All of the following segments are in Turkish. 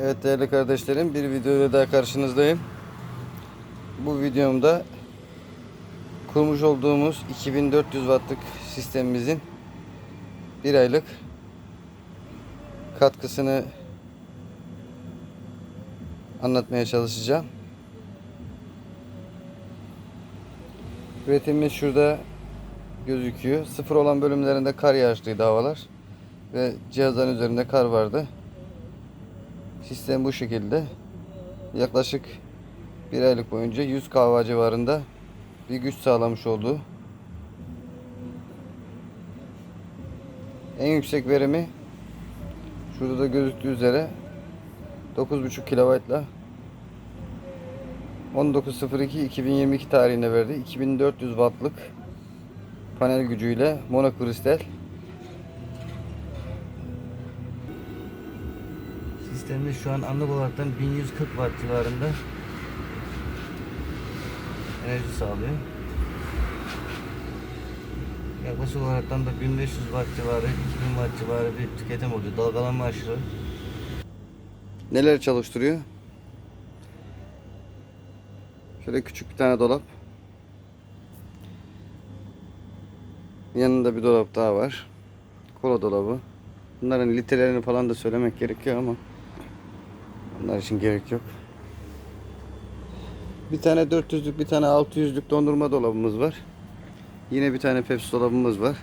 Evet değerli kardeşlerim bir videoyla daha karşınızdayım. Bu videomda kurmuş olduğumuz 2400 wattlık sistemimizin bir aylık katkısını anlatmaya çalışacağım. Üretimimiz şurada gözüküyor. Sıfır olan bölümlerinde kar yağışlıydı havalar ve cihazların üzerinde kar vardı. Sistem bu şekilde. Yaklaşık bir aylık boyunca 100 kahve civarında bir güç sağlamış oldu. En yüksek verimi şurada da gözüktüğü üzere 9.5 kW ile 19.02.2022 tarihinde verdi. 2400 wattlık panel gücüyle monokristal Sistemimiz şu an anlık olaraktan 1140 watt civarında enerji sağlıyor. Yaklaşık olaraktan da 1500 watt civarı, 2000 watt civarı bir tüketim oluyor. Dalgalanma aşırı. Neler çalıştırıyor? Şöyle küçük bir tane dolap. Yanında bir dolap daha var. Kola dolabı. Bunların litrelerini falan da söylemek gerekiyor ama onlar için gerek yok. Bir tane 400'lük bir tane 600'lük dondurma dolabımız var. Yine bir tane Pepsi dolabımız var.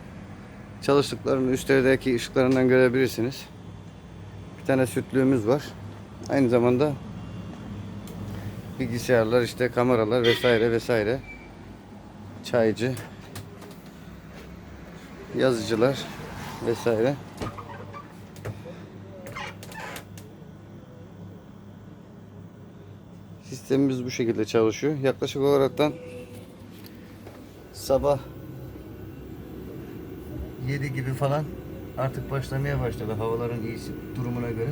Çalıştıklarını üstlerdeki ışıklarından görebilirsiniz. Bir tane sütlüğümüz var. Aynı zamanda bilgisayarlar işte kameralar vesaire vesaire. Çaycı yazıcılar vesaire. Sistemimiz bu şekilde çalışıyor. Yaklaşık olaraktan sabah 7 gibi falan artık başlamaya başladı havaların iyisi durumuna göre.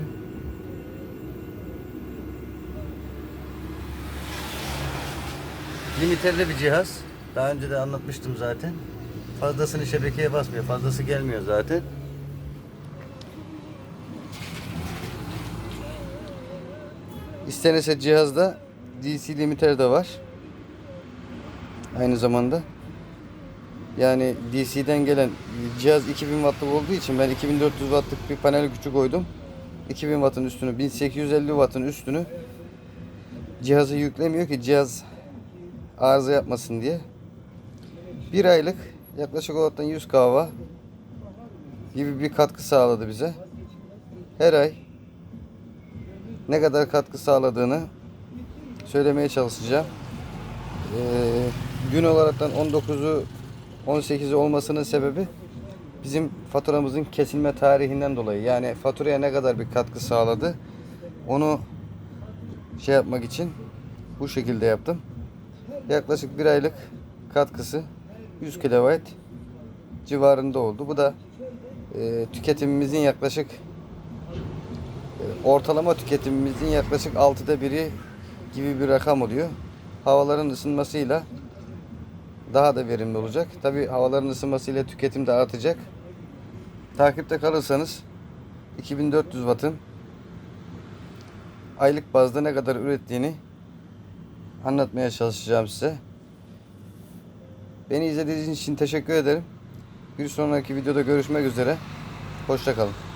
Limiterli bir cihaz. Daha önce de anlatmıştım zaten. Fazlasını şebekeye basmıyor. Fazlası gelmiyor zaten. İstenirse cihazda DC limiter de var. Aynı zamanda. Yani DC'den gelen cihaz 2000 wattlık olduğu için ben 2400 wattlık bir panel gücü koydum. 2000 wattın üstünü 1850 wattın üstünü cihazı yüklemiyor ki cihaz arıza yapmasın diye. Bir aylık yaklaşık olarak 100 kahve gibi bir katkı sağladı bize. Her ay ne kadar katkı sağladığını söylemeye çalışacağım. Ee, gün olaraktan 19'u 18'i olmasının sebebi bizim faturamızın kesilme tarihinden dolayı. Yani faturaya ne kadar bir katkı sağladı onu şey yapmak için bu şekilde yaptım. Yaklaşık bir aylık katkısı 100 kW civarında oldu. Bu da e, tüketimimizin yaklaşık e, ortalama tüketimimizin yaklaşık 6'da biri gibi bir rakam oluyor. Havaların ısınmasıyla daha da verimli olacak. Tabi havaların ısınmasıyla tüketim de artacak. Takipte kalırsanız 2400 wattın aylık bazda ne kadar ürettiğini anlatmaya çalışacağım size. Beni izlediğiniz için teşekkür ederim. Bir sonraki videoda görüşmek üzere. Hoşçakalın.